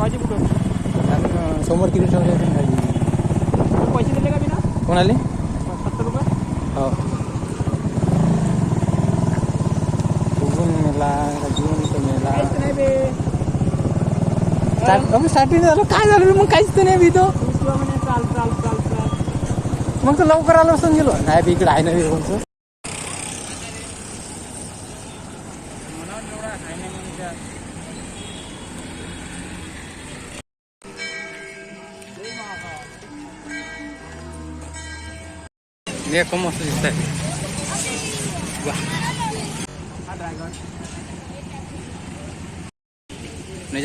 ठेवायची कुठं? आणि समोर तिकडे ठेवले होते पैसे दिले का मी ना कोणाले? सत्तर रुपये. हो. उगून मेला मेला. काहीच नाही बे. स्टार्ट अबे झालं. काय झालं रे? मग काहीच तर नाही बी तो. तुम्ही शिवा म्हणे. चाल चाल चाल चाल. मग तो लवकर आलो असं गेलो. नाही बी इकडे आहे ना कोणचं? कम मस्त दिसत आहे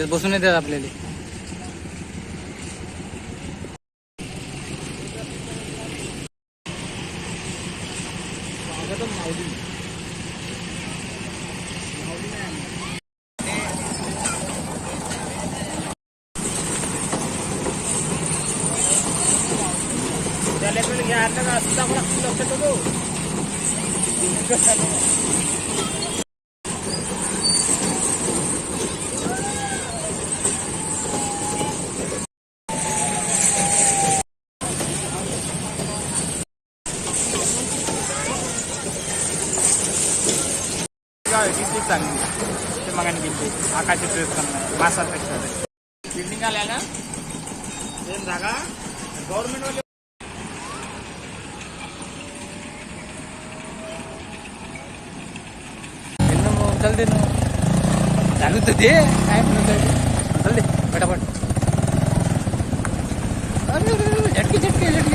बसून येतात आपल्याला माऊली లేకుండా జాగ్రత్తగా వస్తాం కూడా దొరకదు చూస్తాను సినిమాని గవర్నమెంట్ వాళ్ళు चल दे ना. चालू तर दे. काय म्हणत चल दे फटाफट अरे, झटके झटके झटके.